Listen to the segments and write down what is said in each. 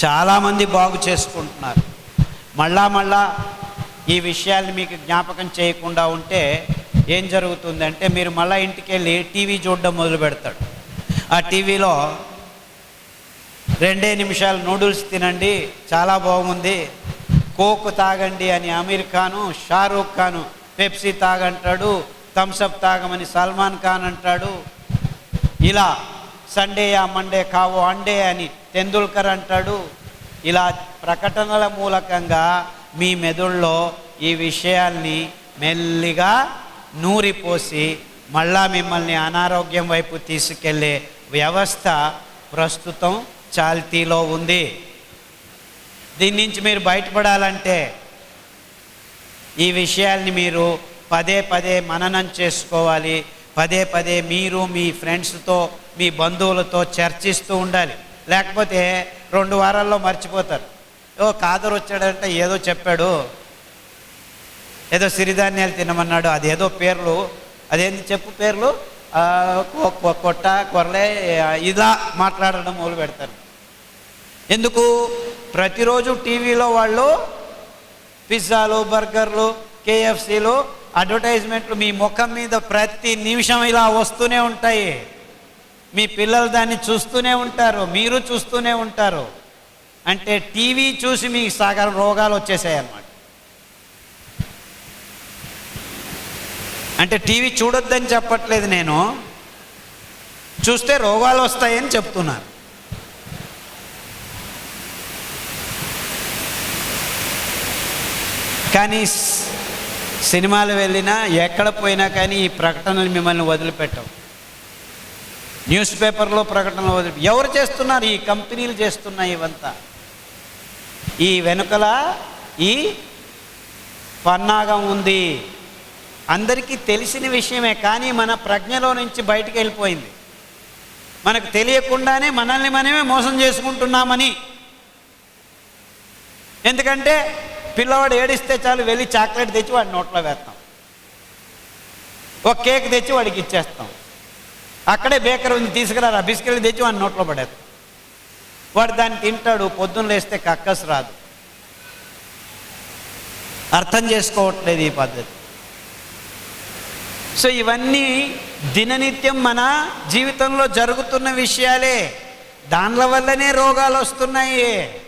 చాలామంది బాగు చేసుకుంటున్నారు. మళ్ళా మళ్ళా ఈ విషయాన్ని మీకు జ్ఞాపకం చేయకుండా ఉంటే ఏం జరుగుతుందంటే మీరు మళ్ళీ ఇంటికి వెళ్ళి టీవీ చూడడం మొదలు పెడతాడు ఆ టీవీలో రెండే నిమిషాలు నూడిల్స్ తినండి చాలా బాగుంది. కోక్ తాగండి అని అమీర్ ఖాను షారూక్ ఖాను పెప్సీ తాగంటాడు థమ్సప్ తాగమని సల్మాన్ ఖాన్ అంటాడు. ఇలా సండేయా మండే కావో అండే అని తెందుల్కర్ అంటాడు. ఇలా ప్రకటనల మూలకంగా మీ మెదుళ్ళలో ఈ విషయాల్ని మెల్లిగా నూరిపోసి మళ్ళా మిమ్మల్ని అనారోగ్యం వైపు తీసుకెళ్ళే వ్యవస్థ ప్రస్తుతం చాల్తీలో ఉంది. దీని నుంచి మీరు బయటపడాలంటే ఈ విషయాల్ని మీరు పదే పదే మననం చేసుకోవాలి. పదే పదే మీరు మీ ఫ్రెండ్స్తో మీ బంధువులతో చర్చిస్తూ ఉండాలి. లేకపోతే రెండు వారాల్లో మర్చిపోతారు. ఓ కాదరు వచ్చాడంటే ఏదో చెప్పాడు. ఏదో సిరిధాన్యాలు తినమన్నాడు. అదేదో పేర్లు. అదేంది చెప్పు పేర్లు? కొట్ట కొరలే ఇలా మాట్లాడడం మొదలు పెడతారు ఎందుకు? ప్రతిరోజు టీవీలో వాళ్ళు పిజ్జాలు బర్గర్లు కేఎఫ్సీలు అడ్వర్టైజ్మెంట్లు మీ ముఖం మీద ప్రతి నిమిషం ఇలా వస్తూనే ఉంటాయి. మీ పిల్లలు దాన్ని చూస్తూనే ఉంటారు మీరు చూస్తూనే ఉంటారు. అంటే టీవీ చూసి మీకు సగం రోగాలు వచ్చేసాయి అన్నమాట అంటే టీవీ చూడొద్దని చెప్పట్లేదు నేను. చూస్తే రోగాలు వస్తాయని చెప్తున్నాను కానీ సినిమాలు వెళ్ళినా ఎక్కడ పోయినా కానీ ఈ ప్రకటనలు మిమ్మల్ని వదిలిపెట్టవు. న్యూస్ పేపర్లో ప్రకటనలు వదిలి ఎవరు చేస్తున్నారు? ఈ కంపెనీలు చేస్తున్నాయి ఇవంతా. ఈ వెనుకల ఈ పన్నాగం ఉంది. అందరికీ తెలిసిన విషయమే కానీ మన ప్రజ్ఞలో నుంచి బయటకు వెళ్ళిపోయింది. మనకు తెలియకుండానే మనల్ని మనమే మోసం చేసుకుంటున్నామని. ఎందుకంటే పిల్లవాడు ఏడిస్తే చాలు వెళ్ళి చాక్లెట్ తెచ్చి వాడి నోట్లో వేస్తాం. ఒక కేక్ తెచ్చి వాడికి ఇచ్చేస్తాం. అక్కడే బేకర్ ఉంది తీసుకురారా బిస్కెట్లు తెచ్చి వాడిని నోట్లో పడేస్తాం. వాడు దాన్ని తింటాడు పొద్దున్న లేస్తే కక్కస్ రాదు. అర్థం చేసుకోవట్లేదు ఈ పద్ధతి. సో ఇవన్నీ దిననిత్యం మన జీవితంలో జరుగుతున్న విషయాలే. దానిల వల్లనే రోగాలు వస్తున్నాయి.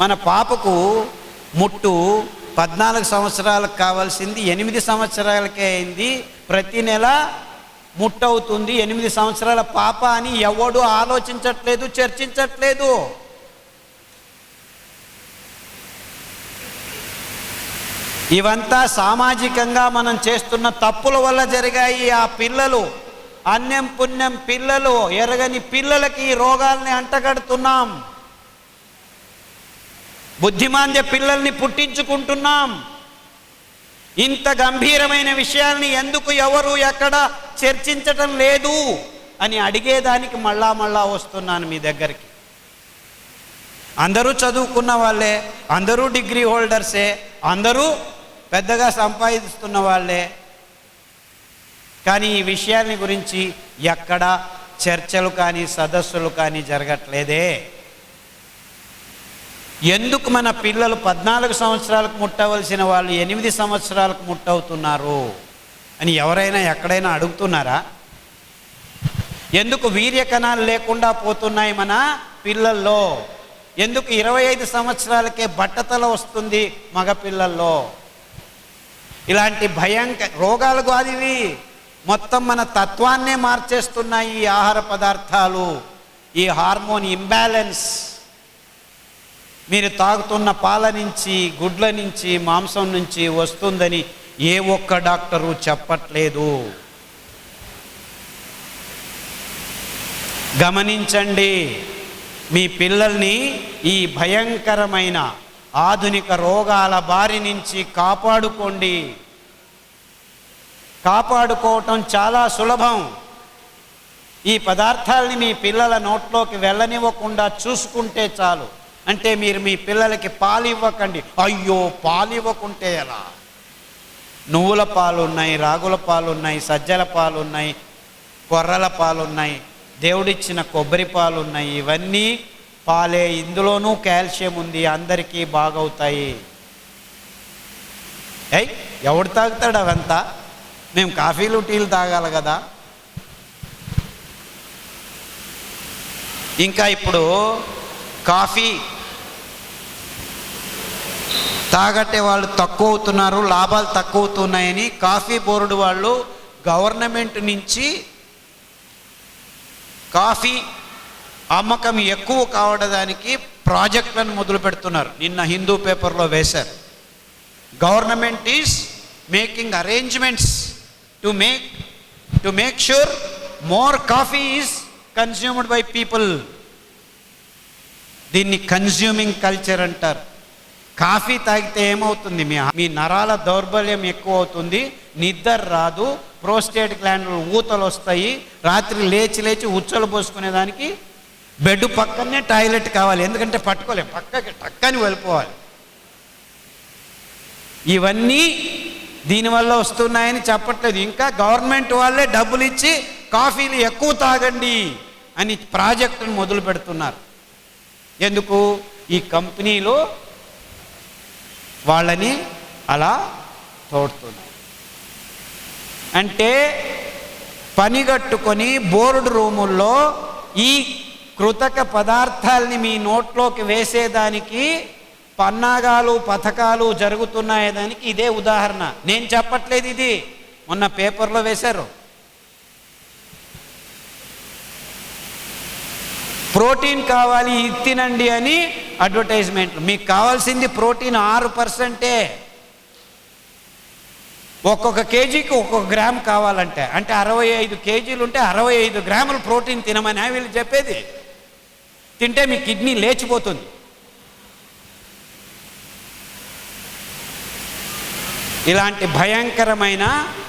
మన పాపకు ముట్టు పద్నాలుగు సంవత్సరాలకు కావాల్సింది ఎనిమిది సంవత్సరాలకే అయింది. ప్రతి నెల ముట్టవుతుంది. ఎనిమిది సంవత్సరాల పాప అని ఎవడు ఆలోచించట్లేదు చర్చించట్లేదు. ఇవంతా సామాజికంగా మనం చేస్తున్న తప్పుల వల్ల జరిగాయి ఆ పిల్లలు. అన్యం పుణ్యం పిల్లలు ఎరగని పిల్లలకి ఈ రోగాల్ని అంటగడుతున్నాం. బుద్ధిమాంద్య పిల్లల్ని పుట్టించుకుంటున్నాం. ఇంత గంభీరమైన విషయాల్ని ఎందుకు ఎవరు ఎక్కడ చర్చించటం లేదు? అని అడిగేదానికి మళ్ళా మళ్ళా వస్తున్నాను మీ దగ్గరికి. అందరూ చదువుకున్న వాళ్ళే అందరూ డిగ్రీ హోల్డర్సే అందరూ పెద్దగా సంపాదిస్తున్న వాళ్ళే. కానీ ఈ విషయాన్ని గురించి ఎక్కడా చర్చలు కానీ సదస్సులు కానీ జరగట్లేదే. ఎందుకు మన పిల్లలు పద్నాలుగు సంవత్సరాలకు ముట్టవలసిన వాళ్ళు ఎనిమిది సంవత్సరాలకు ముట్టవుతున్నారు అని ఎవరైనా ఎక్కడైనా అడుగుతున్నారా? ఎందుకు వీర్య కణాలు లేకుండా పోతున్నాయి మన పిల్లల్లో? ఎందుకు ఇరవై ఐదు సంవత్సరాలకే బట్టతల వస్తుంది మగ పిల్లల్లో? ఇలాంటి భయంకర రోగాలు కాదివి మొత్తం మన తత్వాన్నే మార్చేస్తున్నాయి ఈ ఆహార పదార్థాలు. ఈ హార్మోన్ ఇంబ్యాలెన్స్. మీరు తాగుతున్న పాల నుంచి గుడ్ల నుంచి మాంసం నుంచి వస్తుందని ఏ ఒక్క డాక్టరు చెప్పట్లేదు. గమనించండి మీ పిల్లల్ని ఈ భయంకరమైన ఆధునిక రోగాల బారి నుంచి కాపాడుకోండి. కాపాడుకోవటం చాలా సులభం. ఈ పదార్థాలని మీ పిల్లల నోట్లోకి వెళ్ళనివ్వకుండా చూసుకుంటే చాలు. అంటే మీరు మీ పిల్లలకి పాలు ఇవ్వకండి అయ్యో పాలు ఇవ్వకుంటే ఎలా? నువ్వుల పాలు ఉన్నాయి రాగుల పాలు ఉన్నాయి సజ్జల పాలు ఉన్నాయి కొర్రల పాలు ఉన్నాయి దేవుడిచ్చిన కొబ్బరి పాలు ఉన్నాయి ఇవన్నీ పాలే. ఇందులోనూ కాల్షియం ఉంది. అందరికీ బాగవుతాయి. ఏయ్ ఎవడు తాగుతాడు అవంతా? మేము కాఫీలు టీలు తాగాలి కదా. ఇంకా ఇప్పుడు కాఫీ. తాగట్టే వాళ్ళు తక్కువ అవుతున్నారు లాభాలు తక్కువ అవుతున్నాయని కాఫీ బోర్డు వాళ్ళు గవర్నమెంట్ నుంచి కాఫీ అమ్మకం ఎక్కువ కావడానికి ప్రాజెక్టులను మొదలు పెడుతున్నారు. నిన్న హిందూ పేపర్లో వేశారు. Government is making arrangements to make to make sure more coffee is consumed by people. దీన్ని కన్స్యూమింగ్ కల్చర్ అంటారు. కాఫీ తాగితే ఏమవుతుంది? మీ మీ నరాల దౌర్బల్యం ఎక్కువ అవుతుంది నిద్ర రాదు ప్రోస్టేట్ గ్లాండ్లు ఊతలు వస్తాయి రాత్రి లేచి లేచి ఉచ్చలు పోసుకునేదానికి బెడ్ పక్కనే టాయిలెట్ కావాలి. ఎందుకంటే పట్టుకోలేము పక్కకి టక్కని వెళ్ళిపోవాలి. ఇవన్నీ దీనివల్ల వస్తున్నాయని చెప్పట్లేదు. ఇంకా గవర్నమెంట్ వాళ్ళే డబ్బులు ఇచ్చి కాఫీలు ఎక్కువ తాగండి అని ప్రాజెక్టును మొదలు పెడుతున్నారు ఎందుకు? ఈ కంపెనీలో వాళ్ళని అలా తోడుతున్నాయి అంటే పనిగట్టుకొని బోర్డు రూముల్లో ఈ కృతక పదార్థాలని మీ నోట్లోకి వేసేదానికి పన్నాగాలు పథకాలు జరుగుతున్నాయి దానికి ఇదే ఉదాహరణ. నేను చెప్పట్లేదు ఇది. మొన్న పేపర్లో వేశారు. ప్రోటీన్ కావాలి ఇది తినండి అని అడ్వర్టైజ్మెంట్లు మీకు కావాల్సింది ప్రోటీన్ ఆరు పర్సెంటే. ఒక్కొక్క కేజీకి ఒక్కొక్క గ్రామ్ కావాలంటే. అంటే అరవై ఐదు కేజీలు ఉంటే అరవై ఐదు గ్రాములు ప్రోటీన్ తినమని వీళ్ళు చెప్పేది. తింటే మీ కిడ్నీ లేచిపోతుంది. ఇలాంటి భయంకరమైన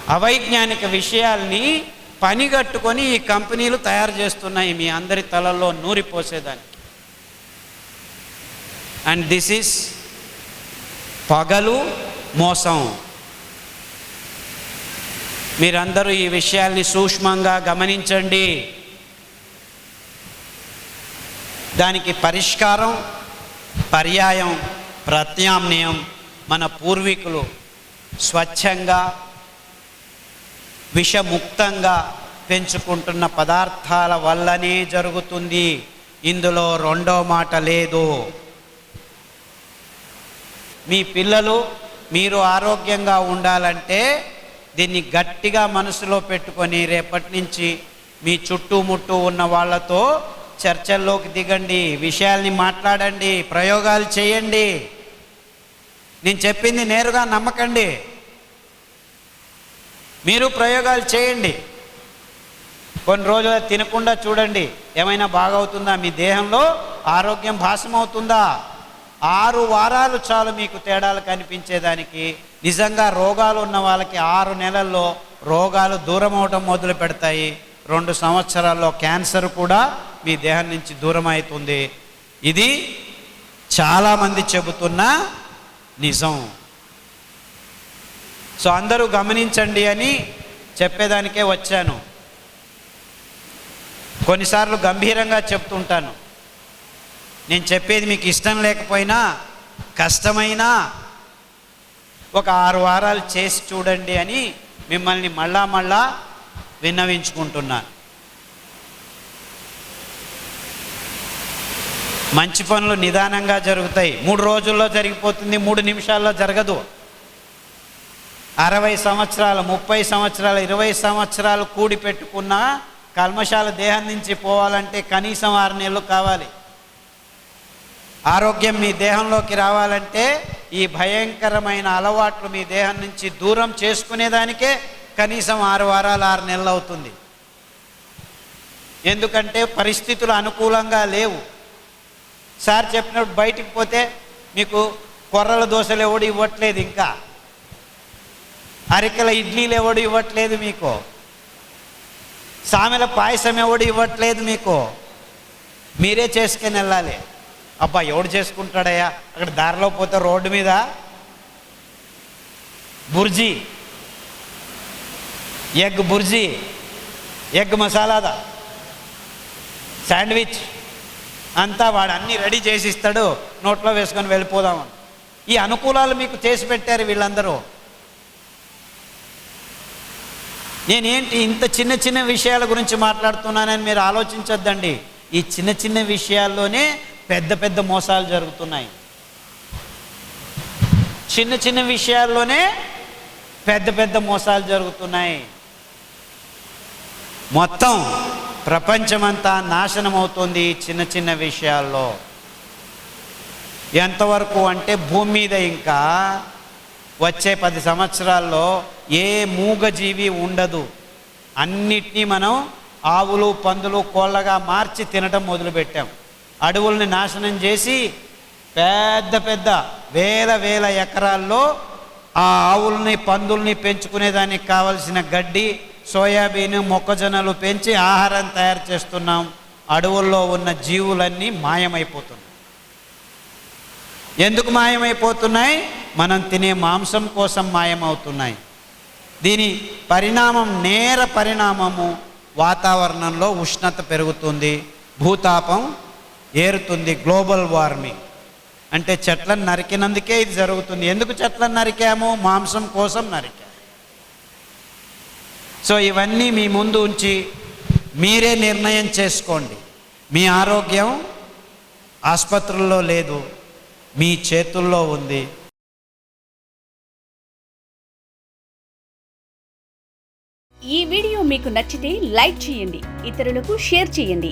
అవైజ్ఞానిక విషయాల్ని పనిగట్టుకొని ఈ కంపెనీలు తయారు చేస్తున్నాయి మీ అందరి తలల్లో నూరిపోసేదానికి. అండ్ దిస్ ఈస్ పగలు మోసం. మీరందరూ ఈ విషయాల్ని సూక్ష్మంగా గమనించండి. దానికి పరిష్కారం పర్యాయం ప్రత్యామ్నాయం మన పూర్వీకులు స్వచ్ఛంగా విషముక్తంగా పెంచుకుంటున్న పదార్థాల వల్లనే జరుగుతుంది. ఇందులో రెండో మాట లేదు. మీ పిల్లలు మీరు ఆరోగ్యంగా ఉండాలంటే దీన్ని గట్టిగా మనసులో పెట్టుకొని రేపటి నుంచి మీ చుట్టుముట్టు ఉన్న వాళ్ళతో చర్చల్లోకి దిగండి విషయాల్ని మాట్లాడండి ప్రయోగాలు చేయండి. నేను చెప్పింది నేరుగా నమ్మకండి. మీరు ప్రయోగాలు చేయండి. కొన్ని రోజులు తినకుండా చూడండి. ఏమైనా బాగవుతుందా? మీ దేహంలో ఆరోగ్యం భాసమవుతుందా? ఆరు వారాలు చాలు మీకు తేడాలు కనిపించేదానికి. నిజంగా రోగాలు ఉన్న వాళ్ళకి ఆరు నెలల్లో రోగాలు దూరం అవటం మొదలు పెడతాయి. రెండు సంవత్సరాల్లో క్యాన్సర్ కూడా మీ దేహం నుంచి దూరం అవుతుంది. ఇది చాలామంది చెబుతున్న నిజం. సో అందరూ గమనించండి అని చెప్పేదానికే వచ్చాను. కొన్నిసార్లు గంభీరంగా చెప్తుంటాను. నేను చెప్పేది మీకు ఇష్టం లేకపోయినా కష్టమైనా ఒక ఆరు వారాలు చేసి చూడండి అని మిమ్మల్ని మళ్ళా మళ్ళా విన్నవించుకుంటున్నాను మంచి పనులు నిదానంగా జరుగుతాయి. మూడు రోజుల్లో జరిగిపోతుంది మూడు నిమిషాల్లో జరగదు. అరవై సంవత్సరాలు ముప్పై సంవత్సరాలు ఇరవై సంవత్సరాలు కూడి పెట్టుకున్న కల్మశాల దేహం నుంచి పోవాలంటే కనీసం ఆరు నెలలు కావాలి. ఆరోగ్యం మీ దేహంలోకి రావాలంటే ఈ భయంకరమైన అలవాట్లు మీ దేహం నుంచి దూరం చేసుకునేదానికే కనీసం ఆరు వారాలు ఆరు నెలలు అవుతుంది. ఎందుకంటే పరిస్థితులు అనుకూలంగా లేవు. సార్ చెప్పినప్పుడు బయటికి పోతే మీకు కొర్రల దోశలు ఎవడు ఇవ్వట్లేదు ఇంకా. అరికల ఇడ్లీలు ఎవడు ఇవ్వట్లేదు మీకు. సామెల పాయసం ఎవడు ఇవ్వట్లేదు మీకు. మీరే చేసుకుని వెళ్ళాలి. అబ్బా ఎవడు చేసుకుంటాడయ్యా? అక్కడ దారిలో పోతే రోడ్డు మీద బుర్జీ. ఎగ్ బుర్జీ. ఎగ్ మసాలాదా? శాండ్విచ్. అంతా వాడు అన్నీ రెడీ చేసి ఇస్తాడు. నోట్లో వేసుకొని వెళ్ళిపోదామని. ఈ అనుకూలాలు మీకు చేసి పెట్టారు వీళ్ళందరూ. నేనేంటి ఇంత చిన్న చిన్న విషయాల గురించి మాట్లాడుతున్నానని మీరు ఆలోచించొద్దండి. ఈ చిన్న చిన్న విషయాల్లోనే పెద్ద పెద్ద మోసాలు జరుగుతున్నాయి. చిన్న చిన్న విషయాల్లోనే పెద్ద పెద్ద మోసాలు జరుగుతున్నాయి. మొత్తం ప్రపంచమంతా నాశనం అవుతుంది చిన్న చిన్న విషయాల్లో. ఎంతవరకు అంటే భూమి మీద ఇంకా వచ్చే పది సంవత్సరాల్లో ఏ మూగజీవి ఉండదు. అన్నిటినీ మనం ఆవులు పందులు కోళ్ళగా మార్చి తినటం మొదలుపెట్టాం. అడవుల్ని నాశనం చేసి పెద్ద పెద్ద వేల వేల ఎకరాల్లో ఆ ఆవుల్ని పందుల్ని పెంచుకునేదానికి కావలసిన గడ్డి సోయాబీన్ మొక్కజొన్నలు పెంచి ఆహారం తయారు చేస్తున్నాం. అడవుల్లో ఉన్న జీవులన్నీ మాయమైపోతున్నాయి. ఎందుకు మాయమైపోతున్నాయి? మనం తినే మాంసం కోసం మాయమవుతున్నాయి. దీని పరిణామం నేర పరిణామము వాతావరణంలో ఉష్ణత పెరుగుతుంది. భూతాపం ఏరుతుంది గ్లోబల్ వార్మింగ్. అంటే చెట్లను నరికినందుకే ఇది జరుగుతుంది. ఎందుకు చెట్లను నరికాము? మాంసం కోసం నరికాము. సో ఇవన్నీ మీ ముందు ఉంచి మీరే నిర్ణయం చేసుకోండి. మీ ఆరోగ్యం ఆసుపత్రుల్లో లేదు మీ చేతుల్లో ఉంది. ఈ వీడియో మీకు నచ్చితే లైక్ చేయండి ఇతరులకు షేర్ చేయండి.